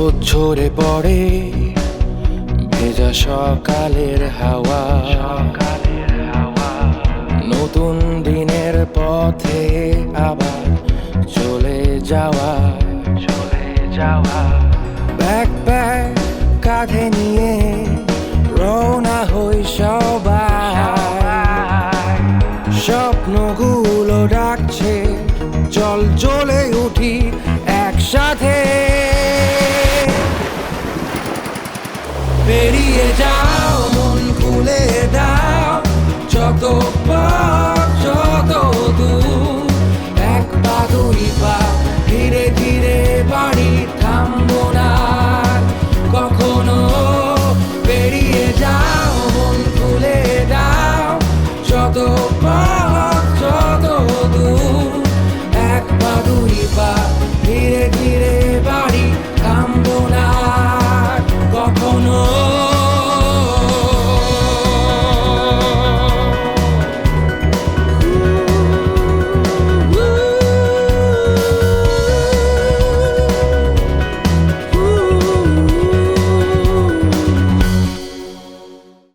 রোদ ঝরে পড়ে ভেজা সকালের হাওয়া। নতুন দিনের পথে আবার চলে যাওয়া। চলে যাওয়া। ব্যাগ ব্যাগ কাঁধে নিয়ে রওনা হই সবাই। স্বপ্নগুলো ডাকছে চল চলে উঠি একসাথে। বেরিয়ে যাও, মন খুলে দাও। যত পথ, যত দূর, এক পা, দুই পা, ধীরে ধীরে বাড়ি থামবো না। কখনো বেরিয়ে যাও, মন খুলে দাও। যত পথ